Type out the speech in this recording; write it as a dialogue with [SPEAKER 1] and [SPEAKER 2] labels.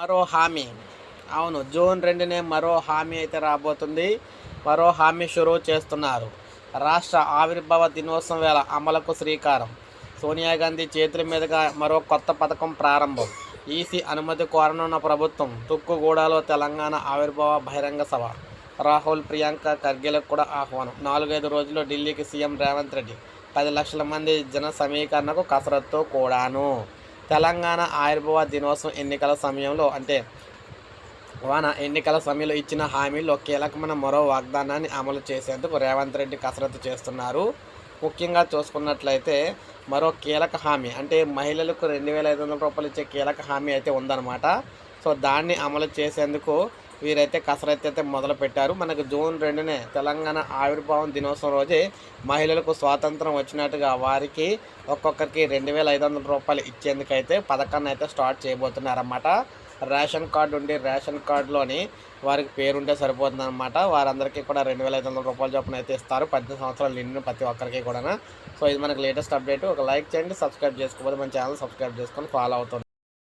[SPEAKER 1] మరో హామీ. అవును జూన్ రెండునే మరో హామీ అయితే రాబోతుంది. మరో హామీ షురూ చేస్తున్నారు. రాష్ట్ర ఆవిర్భావ దినోత్సవం వేళ అమలుకు శ్రీకారం. సోనియా గాంధీ చేతుల మీదుగా మరో కొత్త పథకం ప్రారంభం. ఈసీ అనుమతి కోరనున్న ప్రభుత్వం తుక్కుగూడలో తెలంగాణ ఆవిర్భావ బహిరంగ సభ. రాహుల్ ప్రియాంక ఖర్గేలకు కూడా ఆహ్వానం. నాలుగైదు రోజుల్లో ఢిల్లీకి సీఎం రేవంత్ రెడ్డి. పది లక్షల మంది జన సమీకరణకు కసరత్తు కూడాను. తెలంగాణ ఆవిర్భావ దినోత్సవం ఎన్నికల సమయంలో అంటే వాన ఎన్నికల సమయంలో ఇచ్చిన హామీల్లో కీలకమైన మరో వాగ్దానాన్ని అమలు చేసేందుకు రేవంత్ రెడ్డి కసరత్తు చేస్తున్నారు. ముఖ్యంగా చూసుకున్నట్లయితే మరో కీలక హామీ అంటే మహిళలకు రెండు వేల ఐదు వందల రూపాయలు ఇచ్చే కీలక హామీ అయితే ఉందన్నమాట. సో దాన్ని అమలు చేసేందుకు వీరైతే కసరత్తు అయితే మొదలు పెట్టారు మనకు జూన్ రెండునే తెలంగాణ ఆవిర్భావం దినోత్సవం రోజే మహిళలకు స్వాతంత్రం వచ్చినట్టుగా వారికి ఒక్కొక్కరికి రెండు వేల ఐదు వందల రూపాయలు ఇచ్చేందుకైతే పథకాన్ని అయితే స్టార్ట్ చేయబోతున్నారన్నమాట. రేషన్ కార్డు ఉండి రేషన్ కార్డులోని వారికి పేరుంటే సరిపోతుంది అనమాట వారందరికీ కూడా రెండు వేల ఐదు వందల రూపాయల చొప్పున అయితే ఇస్తారు. పద్దెనిమిది సంవత్సరాలు నిండిన ప్రతి ఒక్కరికి కూడా సో ఇది మనకి లేటెస్ట్ అప్డేట్. ఒక లైక్ చేయండి సబ్స్క్రైబ్ చేసుకోకపోతే మన ఛానల్ సబ్స్క్రైబ్ చేసుకొని ఫాలో అవుతుంది